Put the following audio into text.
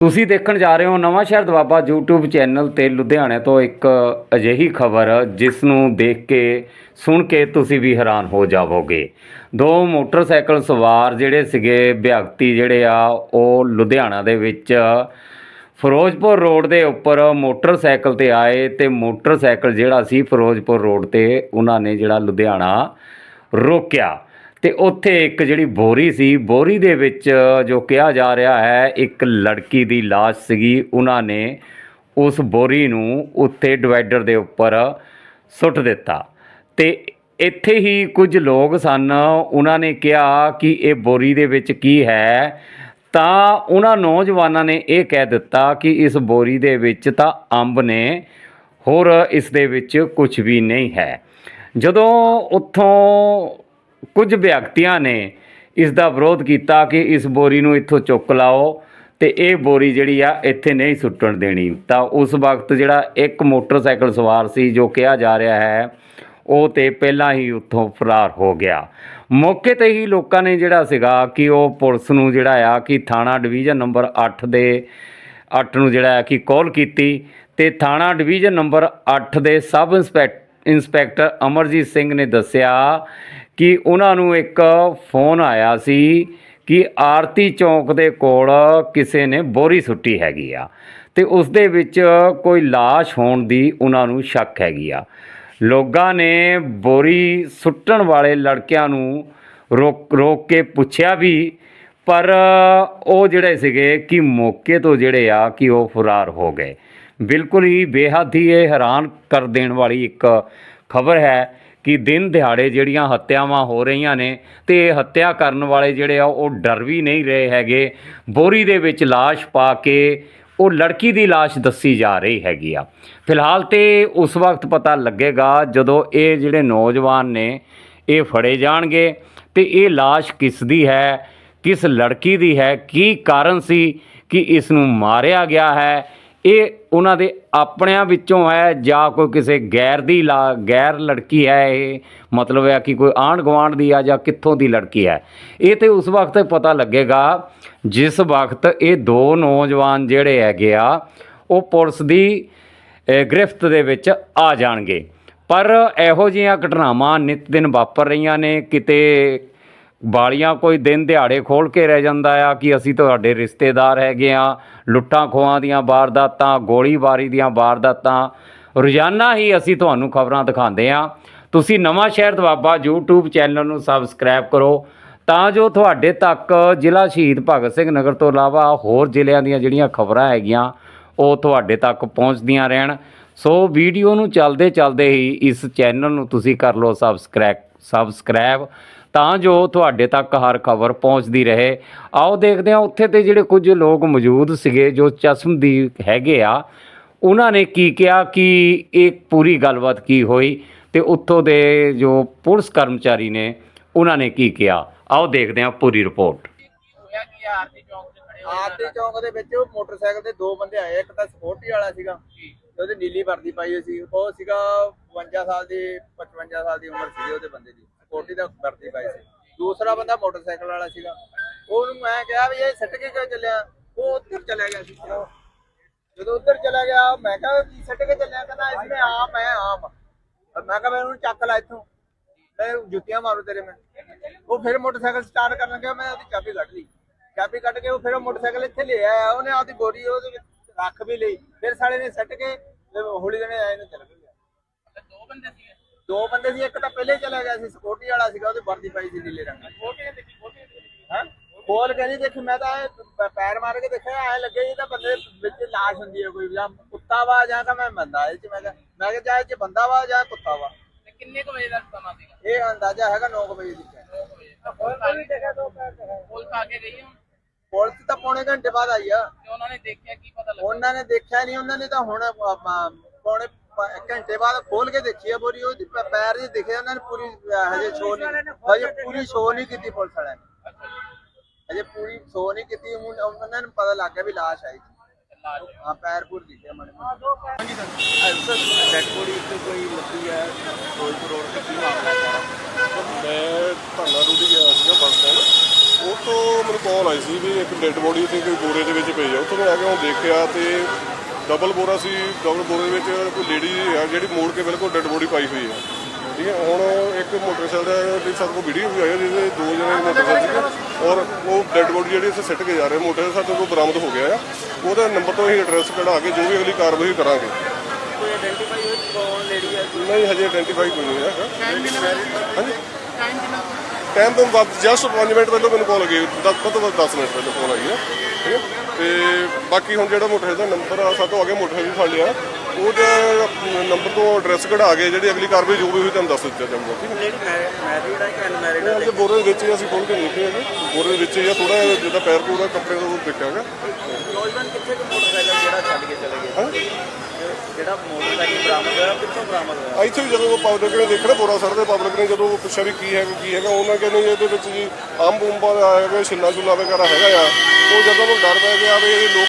ਤੁਸੀਂ ਦੇਖਣ ਜਾ ਰਹੇ ਹੋ ਨਵਾਂ ਸ਼ਹਿਰ ਦਵਾਬਾ YouTube ਚੈਨਲ ਤੇ ਲੁਧਿਆਣੇ ਤੋਂ ਇੱਕ ਅਜਿਹੀ ਖਬਰ, ਜਿਸ ਨੂੰ ਦੇਖ ਕੇ, ਸੁਣ ਕੇ ਤੁਸੀਂ ਵੀ ਹੈਰਾਨ ਹੋ ਜਾਵੋਗੇ। ਦੋ ਮੋਟਰਸਾਈਕਲ ਸਵਾਰ ਜਿਹੜੇ ਸੀਗੇ, ਵਿਅਕਤੀ ਜਿਹੜੇ ਆ, ਉਹ ਲੁਧਿਆਣਾ ਦੇ ਵਿੱਚ ਫਿਰੋਜ਼ਪੁਰ ਰੋਡ ਦੇ ਉੱਪਰ ਮੋਟਰਸਾਈਕਲ ਤੇ ਆਏ ਤੇ ਮੋਟਰਸਾਈਕਲ ਜਿਹੜਾ ਸੀ, ਫਿਰੋਜ਼ਪੁਰ ਰੋਡ ਤੇ ਉਹਨਾਂ ਨੇ ਜਿਹੜਾ ਲੁਧਿਆਣਾ ਰੋਕਿਆ। ਤੇ ਉੱਥੇ ਇੱਕ ਜਿਹੜੀ ਬੋਰੀ ਸੀ, ਬੋਰੀ ਦੇ ਵਿੱਚ ਜੋ ਕਿਹਾ ਜਾ ਰਿਹਾ ਹੈ, ਇੱਕ ਲੜਕੀ ਦੀ ਲਾਸ਼ ਸੀਗੀ। ਉਹਨਾਂ ਨੇ ਉਸ ਬੋਰੀ ਨੂੰ ਉੱਥੇ ਡਿਵਾਈਡਰ ਦੇ ਉੱਪਰ ਸੁੱਟ ਦਿੱਤਾ। ਤੇ ਇੱਥੇ ਹੀ ਕੁਝ ਲੋਕ ਸਨ। ਉਹਨਾਂ ਨੇ ਕਿਹਾ ਕਿ ਇਹ ਬੋਰੀ ਦੇ ਵਿੱਚ ਕੀ ਹੈ? ਤਾਂ ਉਹਨਾਂ ਨੌਜਵਾਨਾਂ ਨੇ ਇਹ ਕਹਿ ਦਿੱਤਾ ਕਿ ਇਸ ਬੋਰੀ ਦੇ ਵਿੱਚ ਤਾਂ ਅੰਬ ਨੇ, ਹੋਰ ਇਸ ਦੇ ਵਿੱਚ ਕੁਝ ਵੀ ਨਹੀਂ ਹੈ। ਜਦੋਂ ਉੱਥੋਂ ਕੁਝ ਵਿਅਕਤੀਆਂ ਨੇ ਇਸ ਦਾ ਵਿਰੋਧ ਕੀਤਾ ਕਿ ਇਸ ਬੋਰੀ ਨੂੰ ਇੱਥੋਂ ਚੁੱਕ ਲਾਓ ਤੇ ਇਹ ਬੋਰੀ ਜਿਹੜੀ ਆ ਇੱਥੇ ਨਹੀਂ ਸੁੱਟਣ ਦੇਣੀ। ਤਾਂ ਉਸ ਵਕਤ ਜਿਹੜਾ ਇੱਕ ਮੋਟਰਸਾਈਕਲ ਸਵਾਰ ਸੀ ਜੋ ਕਿਹਾ ਜਾ ਰਿਹਾ ਹੈ, ਉਹ ਤੇ ਪਹਿਲਾਂ ਹੀ ਉੱਥੋਂ ਫਰਾਰ ਹੋ ਗਿਆ। ਮੌਕੇ ਤੇ ਹੀ ਲੋਕਾਂ ਨੇ ਜਿਹੜਾ ਸੀਗਾ ਕਿ ਉਹ ਪੁਲਿਸ ਨੂੰ ਜਿਹੜਾ ਆ ਕਿ ਥਾਣਾ ਡਿਵੀਜ਼ਨ ਨੰਬਰ 8 ਦੇ 8 ਨੂੰ ਜਿਹੜਾ ਹੈ ਕਿ ਕਾਲ ਕੀਤੀ ਤੇ ਥਾਣਾ ਡਿਵੀਜ਼ਨ ਨੰਬਰ 8 ਦੇ sub inspector inspector Amarjit Singh ਨੇ ਦੱਸਿਆ ਕਿ ਉਹਨਾਂ ਨੂੰ ਇੱਕ ਫੋਨ ਆਇਆ ਸੀ ਕਿ ਆਰਤੀ ਚੌਂਕ ਦੇ ਕੋਲ ਕਿਸੇ ਨੇ ਬੋਰੀ ਸੁੱਟੀ ਹੈਗੀ ਆ ਤੇ ਉਸ ਦੇ ਵਿੱਚ ਕੋਈ লাশ ਹੋਣ ਦੀ ਉਹਨਾਂ ਨੂੰ ਸ਼ੱਕ ਹੈਗੀ ਆ। ਲੋਕਾਂ ਨੇ ਬੋਰੀ ਸੁੱਟਣ ਵਾਲੇ ਲੜਕਿਆਂ ਨੂੰ ਰੋਕ ਰੋਕ ਕੇ ਪੁੱਛਿਆ ਵੀ, ਪਰ ਉਹ ਜਿਹੜੇ ਸੀਗੇ ਕਿ ਮੌਕੇ ਤੋਂ ਜਿਹੜੇ ਆ ਕਿ ਉਹ ਫਰਾਰ ਹੋ ਗਏ। ਬਿਲਕੁਲ ਹੀ ਬੇਹੱਦ ਹੀ ਇਹ ਹੈਰਾਨ ਕਰ ਦੇਣ ਵਾਲੀ ਇੱਕ ਖਬਰ ਹੈ। ਕਿ ਦਿਨ ਦਿਹਾੜੇ ਜਿਹੜੀਆਂ ਹੱਤਿਆਵਾਂ ਹੋ ਰਹੀਆਂ ਨੇ ਤੇ ਇਹ ਹੱਤਿਆ ਕਰਨ ਵਾਲੇ ਜਿਹੜੇ ਆ ਉਹ ਡਰ ਵੀ ਨਹੀਂ ਰਹੇ ਹੈਗੇ ਬੋਰੀ ਦੇ ਵਿੱਚ লাশ ਪਾ ਕੇ ਉਹ ਲੜਕੀ ਦੀ লাশ ਦੱਸੀ ਜਾ ਰਹੀ ਹੈਗੀ ਆ ਫਿਲਹਾਲ ਤੇ ਉਸ ਵਕਤ ਪਤਾ ਲੱਗੇਗਾ ਜਦੋਂ ਇਹ ਜਿਹੜੇ ਨੌਜਵਾਨ ਨੇ ਇਹ ਫੜੇ ਜਾਣਗੇ ਤੇ ਇਹ লাশ ਕਿਸ ਦੀ ਹੈ ਕਿਸ ਲੜਕੀ ਦੀ ਹੈ ਕੀ ਕਾਰਨ ਸੀ ਕਿ ਇਸ ਨੂੰ ਮਾਰਿਆ ਗਿਆ ਹੈ ਇਹ ਉਹਨਾਂ ਦੇ ਆਪਣਿਆਂ ਵਿੱਚੋਂ ਹੈ ਜਾਂ ਕੋਈ ਕਿਸੇ ਗੈਰ ਦੀ ਲਾ- ਗੈਰ ਲੜਕੀ ਹੈ ਇਹ? ਮਤਲਬ ਹੈ ਕਿ ਕੋਈ ਆਂਢ ਗੁਆਂਢ ਦੀ ਆ ਜਾਂ ਕਿੱਥੋਂ ਦੀ ਲੜਕੀ ਹੈ? ਇਹ ਤੇ ਉਸ ਵਕਤ ਪਤਾ ਲੱਗੇਗਾ ਜਿਸ ਵਕਤ ਇਹ ਦੋ ਨੌਜਵਾਨ ਜਿਹੜੇ ਹੈਗੇ ਆ, ਉਹ ਪੁਲਿਸ ਦੀ ਗ੍ਰਿਫਤ ਦੇ ਵਿੱਚ ਆ ਜਾਣਗੇ। ਪਰ ਇਹੋ ਜਿਹੀਆਂ ਘਟਨਾਵਾਂ ਨਿਤ ਦਿਨ ਵਾਪਰ ਰਹੀਆਂ ਨੇ, ਕਿਤੇ ਬਾਲੀਆਂ ਕੋਈ ਦਿਨ ਦਿਹਾੜੇ ਖੋਲ ਕੇ ਰਹਿ ਜਾਂਦਾ ਆ ਕਿ ਅਸੀਂ ਤੁਹਾਡੇ ਰਿਸ਼ਤੇਦਾਰ ਹੈਗੇ ਆ, ਲੁੱਟਾਂ ਖੋਹਾਂ ਦੀਆਂ ਵਾਰਦਾਤਾਂ, ਗੋਲੀਬਾਰੀ ਦੀਆਂ ਵਾਰਦਾਤਾਂ। ਰੋਜ਼ਾਨਾ ਹੀ ਅਸੀਂ ਤੁਹਾਨੂੰ ਖਬਰਾਂ ਦਿਖਾਉਂਦੇ ਆ। ਤੁਸੀਂ ਨਵਾਂ ਸ਼ਹਿਰ ਦਵਾਬਾ YouTube ਚੈਨਲ ਨੂੰ ਸਬਸਕ੍ਰਾਈਬ ਕਰੋ ਤਾਂ ਜੋ ਤੁਹਾਡੇ ਤੱਕ ਜ਼ਿਲ੍ਹਾ ਸ਼ਹੀਦ ਭਗਤ ਸਿੰਘ ਨਗਰ ਤੋਂ ਇਲਾਵਾ ਹੋਰ ਜ਼ਿਲ੍ਹਿਆਂ ਦੀਆਂ ਜਿਹੜੀਆਂ ਖਬਰਾਂ ਹੈਗੀਆਂ, ਉਹ ਤੁਹਾਡੇ ਤੱਕ ਪਹੁੰਚਦੀਆਂ ਰਹਿਣ। ਸੋ ਵੀਡੀਓ ਨੂੰ ਚੱਲਦੇ ਚੱਲਦੇ ਹੀ ਇਸ ਚੈਨਲ ਨੂੰ ਤੁਸੀਂ ਕਰ ਲਓ ਸਬਸਕ੍ਰਾਈਬ ਸਬਸਕ੍ਰਾਈਬ। ਤਾਂ ਜੋ ਤੁਹਾਡੇ ਤੱਕ ਹਰ ਖਬਰ ਪਹੁੰਚਦੀ ਰਹੇ। ਆਓ ਦੇਖਦੇ ਹਾਂ ਉੱਥੇ ਤੇ ਜਿਹੜੇ ਕੁਝ ਲੋਕ ਮੌਜੂਦ ਸੀਗੇ, ਜੋ ਚਸ਼ਮਦੀਦ ਹੈਗੇ ਆ, ਉਹਨਾਂ ਨੇ ਕੀ ਕਿਹਾ, ਕਿ ਇਹ ਪੂਰੀ ਗੱਲਬਾਤ ਕੀ ਹੋਈ ਤੇ ਉੱਥੋਂ ਦੇ ਜੋ ਪੁਲਿਸ ਕਰਮਚਾਰੀ ਨੇ, ਉਹਨਾਂ ਨੇ ਕੀ ਕਿਹਾ। ਆਓ ਦੇਖਦੇ ਹਾਂ ਪੂਰੀ ਰਿਪੋਰਟ। ਕੀ ਆ ਆਰਤੀ ਚੌਂਕ ਆਰਤੀ ਚੌਂਕ ਦੇ ਵਿੱਚ ਮੋਟਰਸਾਈਕਲ ਤੇ ਦੋ ਬੰਦੇ ਆਏ, ਇੱਕ ਤਾਂ ਸਪੋਰਟੀ ਵਾਲਾ ਸੀਗਾ ਤੇ ਉਹਦੀ ਨੀਲੀ ਵਰਦੀ ਪਾਈ ਹੋਈ ਸੀ। ਉਹ ਸੀਗਾ 52 ਸਾਲ ਦੀ 55 ਸਾਲ ਦੀ ਉਮਰ ਸੀ ਉਹਦੇ ਬੰਦੇ ਦੀ। ਸਪੋਰਟੀ ਦਾ ਵਰਦੀ ਪਾਈ ਸੀ। ਦੂਸਰਾ ਬੰਦਾ ਮੋਟਰਸਾਈਕਲ ਵਾਲਾ ਸੀਗਾ। ਉਹਨੂੰ ਮੈਂ ਕਿਹਾ ਵੀ ਇਹ ਸੱਟ ਕੇ ਕਿਉਂ ਚੱਲਿਆ? ਉਹ ਉੱਧਰ ਚਲਾ ਗਿਆ ਸੀ। ਜਦੋਂ ਉੱਧਰ ਚਲਾ ਗਿਆ, ਮੈਂ ਕਿਹਾ ਵੀ ਸੱਟ ਕੇ ਚੱਲਿਆ? ਕਹਿੰਦਾ ਇਸਨੇ ਆਮ ਹੈ, ਆਮ। ਮੈਂ ਕਿਹਾ ਮੈਂ ਉਹਨੂੰ ਚੱਕ ਲਾ ਇੱਥੋਂ। ਮੈਂ ਜੁੱਤੀਆਂ ਮਾਰੂ ਤੇਰੇ ਮੈਂ। ਉਹ ਫਿਰ ਮੋਟਰਸਾਈਕਲ ਸਟਾਰਟ ਕਰਨ ਲੱਗਿਆ ਮੈਂ ਉਹਦੀ ਚਾਬੀ ਕੱਢ ਲਈ। ਚਾਬੀ ਕੱਢ ਕੇ ਉਹ ਫਿਰ ਮੋਟਰਸਾਈਕਲ ਇੱਥੇ ਲੈ ਆਇਆ। ਉਹਨੇ ਆਪਦੀ ਬੋਰੀ ਉਹਦੇ ਵਿੱਚ ਰੱਖ ਵੀ ਲਈ। ਫਿਰ ਸਾਲੇ ਨੇ ਸੱਟ ਕੇ, ਤੇ ਹੌਲੀ ਜਣੇ ਆਏ ਨੂੰ ਚਲ ਗਿਆ ਦੋ ਬੰਦੇ ਸੀ ਇੱਕ ਤਾਂ ਪਹਿਲੇ ਚਲਾ ਗਿਆ ਸੀ ਸਪੋਰਟੀ ਵਾਲਾ ਸੀਗਾ ਉਹਦੀ ਵਰਦੀ ਪਾਈ ਸੀ ਨੀਲੇ ਰੰਗ ਦੀ। ਹਾਂ ਖੋਲ ਕੇ ਨਹੀਂ ਦੇਖੀ। ਮੈਂ ਤਾਂ ਇਹ ਪੈਰ ਮਾਰ ਕੇ ਦੇਖਿਆ ਐ ਲੱਗੇ ਇਹ ਤਾਂ ਬੰਦੇ ਵਿੱਚ ਲਾਸ਼ ਹੁੰਦੀ ਹੈ ਕੋਈ ਜਾਂ ਕੁੱਤਾ ਵਾ ਜਾਂ ਤਾਂ ਮੈਂ ਬੰਦਾ ਇਹ ਚ ਮੈਂ ਕਿਹਾ ਮੈਂ ਕਿਹਾ ਜਾਂ ਇਹ ਚ ਬੰਦਾ ਵਾ ਜਾਂ ਕੁੱਤਾ ਵਾ। ਕਿੰਨੇ ਕੁ ਵਜੇ ਦਾ ਸਮਾਂ ਸੀਗਾ? ਇਹ ਅੰਦਾਜ਼ਾ ਹੈਗਾ 9 ਵਜੇ ਦੀ ਹੈ। 9 ਵਜੇ ਪੁਲਿਸ ਆ ਕੇ ਗਈ ਹੁਣ? ਪੁਲਿਸ ਤਾਂ ਪੌਣੇ ਘੰਟੇ ਬਾਅਦ ਆਈ ਆ। ਤੇ ਉਹਨਾਂ ਨੇ ਦੇਖਿਆ ਕੀ ਪਤਾ ਲੱਗਾ? ਉਹਨਾਂ ਨੇ ਦੇਖਿਆ ਨਹੀਂ ਉਹਨਾਂ ਨੇ ਤਾਂ ਹੁਣ ਪੌਣੇ ਘੰਟੇ ਬਾਅਦ ਖੋਲ ਕੇ ਦੇਖੀ ਆ ਬੋਰੀ ਉਹਦੀ ਪ- ਪੈਰ ਨਹੀਂ ਦਿਖੇ ਉਹਨਾਂ ਨੇ ਪੂਰੀ ਅਹ, ਹਜੇ ਸ਼ੋਅ ਨਹੀਂ ਹਜੇ ਪੂਰੀ ਸ਼ੋਅ ਨਹੀਂ ਕੀਤੀ ਪੁਲਿਸ ਵਾਲਿਆਂ ਨੇ। ਹਜੇ ਪੂਰੀ ਸ਼ੋਅ ਨਹੀਂ ਕੀਤੀ ਹੁਣ ਉਹਨਾਂ ਨੂੰ ਪਤਾ ਲੱਗ ਗਿਆ ਵੀ ਲਾਸ਼ ਆਈ ਤੇ ਹਾਂ ਪੈਰ ਪੂਰ ਦਿਖੇ ਮੜੇ ਡੈਡ ਮੈਂ ਧਰਨਾ ਰੂੜੀ ਗਿਆ ਸੀਗਾ ਬੱਸ ਸਟੈਂਡ ਉਹ ਤੋਂ ਮੈਨੂੰ ਕਾਲ ਆਈ ਸੀ ਵੀ ਇੱਕ ਡੈੱਡ ਬੋਡੀ ਤੇ ਕੋਈ ਬੋਰੇ ਦੇ ਵਿੱਚ ਪਈ ਆ ਉੱਥੋਂ ਮੈਂ ਆ ਕੇ ਉਹ ਦੇਖਿਆ ਤੇ ਡਬਲ ਬੋਰਾ ਸੀ ਡਬਲ ਬੋਰੇ ਦੇ ਵਿੱਚ ਕੋਈ ਲੇਡੀ ਆ ਜਿਹੜੀ ਮੋੜ ਕੇ ਬਿਲਕੁਲ ਡੈੱਡ ਬੋਡੀ ਪਾਈ ਹੋਈ ਹੈ ਠੀਕ ਹੈ ਹੁਣ ਇੱਕ ਮੋਟਰਸਾਈਕਲ ਦਾ ਸਾਡੇ ਕੋਲ ਵੀਡੀਓ ਵੀ ਆਇਆ ਜਿਹਦੇ ਦੋ ਜਣੇ ਮੋਟਰਸਾਈਕਲ ਸੀਗੇ ਔਰ ਉਹ ਡੈੱਡ ਬੋਡੀ ਜਿਹੜੀ ਇੱਥੇ ਸਿੱਟ ਕੇ ਜਾ ਰਹੇ ਮੋਟਰਸਾਈਕਲ ਸਾਡੇ ਕੋਲ ਬਰਾਮਦ ਹੋ ਗਿਆ ਆ। ਉਹਦਾ ਨੰਬਰ ਤੋਂ ਅਸੀਂ ਐਡਰੈਸ ਕਢਾ ਕੇ ਜੋ ਵੀ ਅਗਲੀ ਕਾਰਵਾਈ ਕਰਾਂਗੇ। ਕੋਈ ਆਇਡੈਂਟੀਫਾਈ ਹੋਈ ਕੌਣ ਲੇਡੀ ਹੈ ਨਹੀਂ ਹਜੇ ਆਇਡੈਂਟੀਫਾਈ ਕੋਈ ਨਹੀਂ ਕਿੰਨਾ ਹਾਂਜੀ? ਟਾਈਮ ਕਿੰਨਾ ਟਾਈਮ ਤੋਂ ਵੱਧ ਜਸਟ 5 ਮਿੰਟ ਪਹਿਲਾਂ ਮੈਨੂੰ ਕਾਲ ਗਈ ਦਸ ਤੋਂ ਵੱਧ 10 ਮਿੰਟ ਪਹਿਲਾਂ ਫੋਨ ਆਈ ਹੈ, ਠੀਕ ਹੈ? ਤੇ ਬਾਕੀ ਹੁਣ ਜਿਹੜਾ ਮੋਟਰ ਦਾ ਨੰਬਰ ਆ ਸਾਤੋਂ ਅੱਗੇ ਮੋਟਰ ਵੀ ਫੜ ਲਿਆ। ਉਹਦੇ ਨੰਬਰ ਤੋਂ ਐਡਰੈਸ ਕਢਾ ਕੇ ਜਿਹੜੀ ਅਗਲੀ ਕਾਰਵਾਈ ਜੋ ਵੀ ਹੋਈ ਤੁਹਾਨੂੰ ਦੱਸ ਦਿੱਤਾ ਜਾਊਗਾ ਠੀਕ ਹੈ? ਲੇਡੀ ਮੈਰਿਡ ਹੈ ਕਿ ਅਨਮੈਰਿਡ ਹੈ ਬੋਰੇ ਦੇ ਵਿੱਚ ਹੀ ਅਸੀਂ ਖੋਲ ਕੇ ਦੇਖੇ ਹੈਗੇ ਬੋਰੇ ਦੇ ਵਿੱਚ ਹੀ ਆ ਥੋੜਾ ਜਿਹਾ ਪੈਰ ਪੂਰਾ ਕੱਪੜੇ ਤੋਂ ਦੇਖਿਆ ਹੈਗਾ ਨੌਜਵਾਨ ਕਿੱਥੇ ਕੋ ਮੋਟਰਸਾਈਕਲ ਜਿਹੜਾ ਛੱਡ ਕੇ ਚਲੇ ਗਏ? ਜਿਹੜਾ ਮੋਟਰਸਾਈਕਲ ਬਰਾਮਦ ਹੋਇਆ ਕਿੱਥੋਂ ਬਰਾਮਦ ਹੋਇਆ? ਇੱਥੇ ਵੀ ਜਦੋਂ ਪਬਲਿਕ ਨੇ ਦੇਖਿਆ ਬੋਰਾ ਸਰ ਦੇ ਪਬਲਿਕ ਨੇ ਜਦੋਂ ਪੁੱਛਿਆ ਵੀ ਕੀ ਹੈਗਾ ਕੀ ਹੈਗਾ ਉਹਨਾਂ ਕਹਿੰਦੇ ਜੀ ਇਹਦੇ ਵਿੱਚ ਜੀ ਆਮ ਬੂੰਬਾ ਦਾ ਹੈਗਾ ਛਿੱਲਾ ਛੁੱਲਾ ਵਗੈਰਾ ਹੈਗਾ ਆ। ਉਹ ਜਦੋਂ ਨੂੰ ਡਰ ਪੈ ਗਿਆ ਵੀ ਇਹ ਲੋਕ